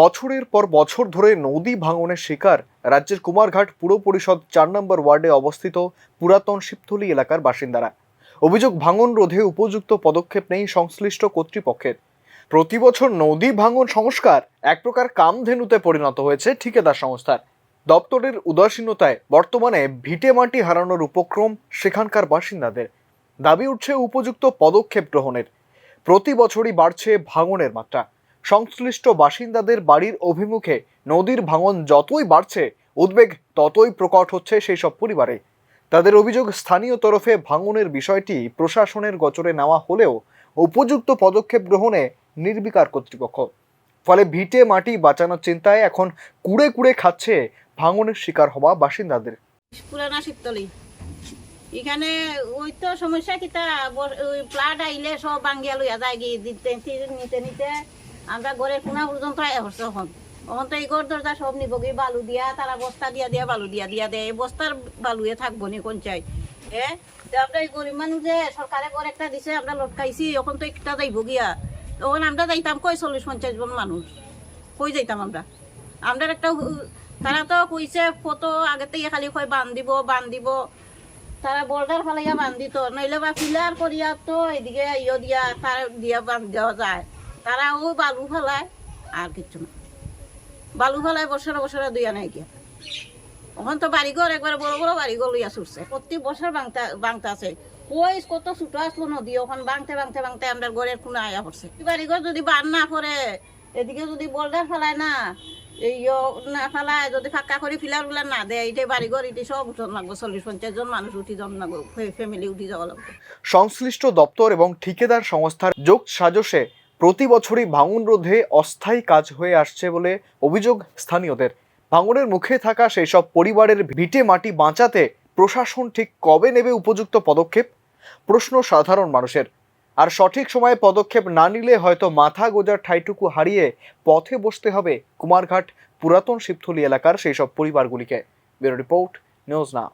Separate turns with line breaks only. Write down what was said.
বছরের পর বছর ধরে নদী ভাঙনের শিকার রাজ্যের কুমারঘাট পুর পরিষদ চার নম্বর ওয়ার্ডে অবস্থিত পুরাতন শিবথলি এলাকার বাসিন্দারা। অভিযোগ, ভাঙন রোধে উপযুক্ত পদক্ষেপ নেই সংশ্লিষ্ট কর্তৃপক্ষের। প্রতি বছর নদী ভাঙন সংস্কার এক প্রকার কামধেনুতে পরিণত হয়েছে ঠিকাদার সংস্থার। দপ্তরের উদাসীনতায় বর্তমানে ভিটে মাটি হারানোর উপক্রম সেখানকার বাসিন্দাদের। দাবি উঠছে উপযুক্ত পদক্ষেপ গ্রহণের। প্রতি বছরই বাড়ছে ভাঙনের মাত্রা। সংশ্লিষ্ট বাসিন্দাদের বাড়ির অভিমুখে নদীর ভাঙন যতই বাড়ছে, উদ্বেগ ততই প্রকট হচ্ছে সেই সব পরিবারে। তাদের অভিযোগ স্থানীয় তরফে ভাঙনের বিষয়টি প্রশাসনের গচরে নেওয়া হলেও উপযুক্ত পদক্ষেপ গ্রহণে নির্বিকার কর্তৃপক্ষ। ফলে ভিটে মাটি বাঁচানোর চিন্তায় এখন কুড়ে কুড়ে খাচ্ছে ভাঙনের শিকার হওয়া বাসিন্দাদের।
পুরানা শীতলি। এখানে ওই তো সমস্যা কিতা ওই প্লাট আইলে সব বাঙ্গিয়া লইয়া যায় গিয়ে। নিতে নিতে আমরা ঘরের কোনা পর্যন্ত হচ্ছে এখন। তখন তো এই ঘর দরজা সব নিব গিয়ে বালু দিয়া, তারা বস্তা দিয়া দিয়া, বালু দিয়া দিয়া দেয়। এই বস্তার বালুয়ে থাকব নি কোন চাই হ্যাঁ আমরা এই গরিব মানুষ যে সরকারে ঘর একটা দিছে, আমরা লটকাইছি, এখন তো একটা যাইব গিয়া। তখন আমরা যাইতাম কই চল্লিশ পঞ্চাশ জন মানুষ? কই যাইতাম আমরা? আমরা একটা তারা তো কইছে কত আগে খালি কয় বান দিব বান দিব। তারা বর্ডার ফালাইয়া বান দিত, নইলে বা ফিলার করিয়া তো এদিকে ইয়ে দিয়া, তার দিয়া বান দেওয়া যায়। তারা ও বালু ফেলায়, আর কিচ্ছু না। বালু ফেলায় বছরে বছরে দুইয়া নাই গিয়া। ওখান তো বাড়িঘর, একবারে বড় বড় বাড়িঘর লইয়া ছুটছে। প্রতি বছর বাংতা বাংতা আছে। কই, কত ছোট আসলো নদী, ওখান বাংতে বাংতে বাংতে আমরা ঘরের কোনো আয়া পড়ছে। বাড়িঘর যদি বান না পড়ে, এদিকে যদি বর্ডার ফেলায় না, এই না ফেলায়, যদি ফাঁকা করে ফিলারগুলা না দেয় এটা বাড়িঘর এটি সব উঠন লাগবো। চল্লিশ পঞ্চাশ জন মানুষ উঠি যান লাগবো ফ্যামিলি উঠি যাওয়া লাগবে।
সংশ্লিষ্ট দপ্তর এবং ঠিকাদার সংস্থার যোগ সাজসে প্রতি বছরই ভাঙন রোধে অস্থায়ী কাজ হয়ে আসছে বলে অভিযোগ স্থানীয়দের। ভাঙনের মুখে থাকা সেই সব পরিবারের ভিটে মাটি বাঁচাতে প্রশাসন ঠিক কবে নেবে উপযুক্ত পদক্ষেপ? প্রশ্ন সাধারণ মানুষের। আর সঠিক সময়ে পদক্ষেপ না নিলে হয়তো মাথা গোজার ঠাইটুকু হারিয়ে পথে বসতে হবে কুমারঘাট পুরাতন শিবথলি এলাকার সেই সব পরিবারগুলিকে। Bureau report, news now.